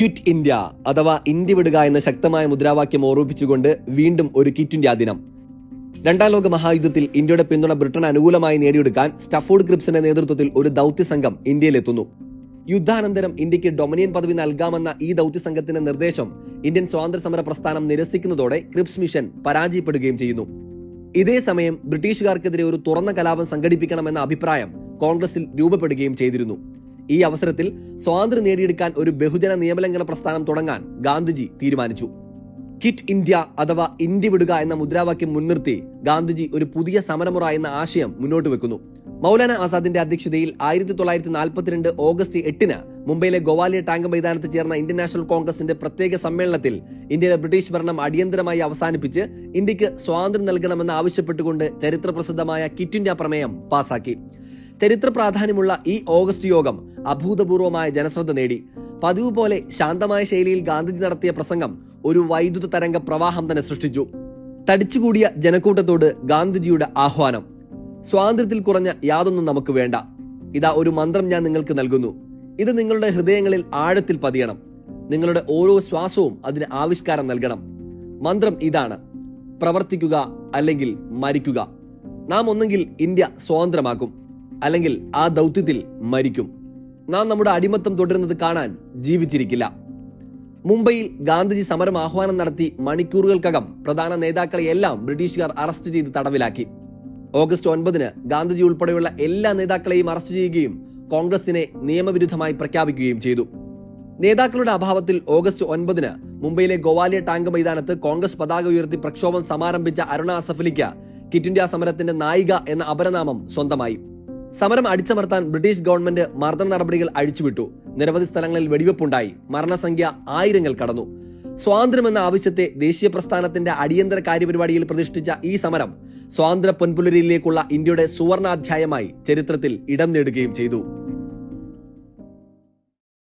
Quit India അഥവാ India വിടുക എന്ന ശക്തമായ മുദ്രാവാക്യം ഓർമ്മിപ്പിച്ചുകൊണ്ട് വീണ്ടും ഒരു ക്വിറ്റ് ഇന്ത്യ ദിനം. രണ്ടാം ലോക മഹായുദ്ധത്തിൽ ഇന്ത്യയുടെ പിന്തുണ ബ്രിട്ടൻ അനുകൂലമായി നേടിയെടുക്കാൻ സ്റ്റഫോർഡ് ക്രിപ്സിന്റെ നേതൃത്വത്തിൽ ഒരു ദൗത്യ സംഘം ഇന്ത്യയിലെത്തുന്നു. യുദ്ധാനന്തരം ഇന്ത്യയ്ക്ക് ഡൊമിനിയൻ പദവി നൽകാമെന്ന ഈ ദൗത്യ സംഘത്തിന്റെ നിർദ്ദേശം ഇന്ത്യൻ സ്വാതന്ത്ര്യ സമര പ്രസ്ഥാനം നിരസിക്കുന്നതോടെ ക്രിപ്സ് മിഷൻ പരാജയപ്പെടുകയും ചെയ്യുന്നു. ഇതേ സമയം ബ്രിട്ടീഷുകാർക്കെതിരെ ഒരു തുറന്ന കലാപം സംഘടിപ്പിക്കണമെന്ന അഭിപ്രായം കോൺഗ്രസിൽ രൂപപ്പെടുകയും ചെയ്തിരുന്നു. ഈ അവസരത്തിൽ സ്വാതന്ത്ര്യം നേടിയെടുക്കാൻ ഒരു ബഹുജന നിയമലംഘന പ്രസ്ഥാനം തുടങ്ങാൻ ഗാന്ധിജി തീരുമാനിച്ചു. കിറ്റ് ഇന്ത്യ അഥവാ ഇന്ത്യ വിടുക എന്ന മുദ്രാവാക്യം മുൻനിർത്തി ഗാന്ധിജി ഒരു പുതിയ സമരമുറ എന്ന ആശയം മുന്നോട്ട് വെക്കുന്നു. മൗലാന ആസാദിന്റെ അധ്യക്ഷതയിൽ ആയിരത്തി തൊള്ളായിരത്തി നാൽപ്പത്തിരണ്ട് ഓഗസ്റ്റ് എട്ടിന് മുംബൈയിലെ ഗോവാലിയ ടാങ്ക് മൈതാനത്ത് ചേർന്ന ഇന്ത്യൻ നാഷണൽ കോൺഗ്രസിന്റെ പ്രത്യേക സമ്മേളനത്തിൽ ഇന്ത്യയിലെ ബ്രിട്ടീഷ് ഭരണം അടിയന്തരമായി അവസാനിപ്പിച്ച് ഇന്ത്യയ്ക്ക് സ്വാതന്ത്ര്യം നൽകണമെന്ന് ആവശ്യപ്പെട്ടുകൊണ്ട് ചരിത്ര പ്രസിദ്ധമായ കിറ്റ് ഇന്ത്യ പ്രമേയം പാസാക്കി. ചരിത്ര പ്രാധാന്യമുള്ള ഈ ഓഗസ്റ്റ് യോഗം അഭൂതപൂർവമായ ജനശ്രദ്ധ നേടി. പതിവ് പോലെ ശാന്തമായ ശൈലിയിൽ ഗാന്ധിജി നടത്തിയ പ്രസംഗം ഒരു വൈദ്യുത തരംഗ പ്രവാഹം തന്നെ സൃഷ്ടിച്ചു. തടിച്ചുകൂടിയ ജനക്കൂട്ടത്തോട് ഗാന്ധിജിയുടെ ആഹ്വാനം. സ്വാതന്ത്ര്യത്തിൽ കുറഞ്ഞ യാതൊന്നും നമുക്ക് വേണ്ട. ഇതാ ഒരു മന്ത്രം ഞാൻ നിങ്ങൾക്ക് നൽകുന്നു. ഇത് നിങ്ങളുടെ ഹൃദയങ്ങളിൽ ആഴത്തിൽ പതിയണം. നിങ്ങളുടെ ഓരോ ശ്വാസവും അതിന് ആവിഷ്കാരം നൽകണം. മന്ത്രം ഇതാണ്. പ്രവർത്തിക്കുക അല്ലെങ്കിൽ മരിക്കുക. നാം ഒന്നെങ്കിൽ ഇന്ത്യ സ്വതന്ത്രമാക്കും. അല്ലെങ്കിൽ ആ ദൗത്യത്തിൽ മരിക്കും. നാം നമ്മുടെ അടിമത്തം തുടരുന്നത് കാണാൻ ജീവിച്ചിരിക്കില്ല. മുംബൈയിൽ ഗാന്ധിജി സമരം ആഹ്വാനം നടത്തി മണിക്കൂറുകൾക്കകം പ്രധാന നേതാക്കളെയെല്ലാം ബ്രിട്ടീഷുകാർ അറസ്റ്റ് ചെയ്ത് തടവിലാക്കി. ഓഗസ്റ്റ് ഒൻപതിന് ഗാന്ധിജി ഉൾപ്പെടെയുള്ള എല്ലാ നേതാക്കളെയും അറസ്റ്റ് ചെയ്യുകയും കോൺഗ്രസിനെ നിയമവിരുദ്ധമായി പ്രഖ്യാപിക്കുകയും ചെയ്തു. നേതാക്കളുടെ അഭാവത്തിൽ ഓഗസ്റ്റ് ഒൻപതിന് മുംബൈയിലെ ഗോവാലിയ ടാങ്ക് മൈതാനത്ത് കോൺഗ്രസ് പതാക ഉയർത്തി പ്രക്ഷോഭം സമാരംഭിച്ച അരുണ അസഫലിക്ക് കിറ്റ് ഇന്ത്യ സമരത്തിന്റെ നായിക എന്ന അപരനാമം സ്വന്തമായി. സമരം അടിച്ചമർത്താൻ ബ്രിട്ടീഷ് ഗവൺമെന്റ് മർദ്ദന നടപടികൾ അഴിച്ചുവിട്ടു. നിരവധി സ്ഥലങ്ങളിൽ വെടിവെപ്പുണ്ടായി. മരണസംഖ്യ ആയിരങ്ങൾ കടന്നു. സ്വാതന്ത്ര്യം എന്ന ആവശ്യത്തെ ദേശീയ പ്രസ്ഥാനത്തിന്റെ അടിയന്തര കാര്യപരിപാടിയിൽ പ്രതിഷ്ഠിച്ച ഈ സമരം സ്വാതന്ത്ര്യ പൊൻപുലരിയിലേക്കുള്ള ഇന്ത്യയുടെ സുവർണാധ്യായമായി ചരിത്രത്തിൽ ഇടം നേടുകയും ചെയ്തു.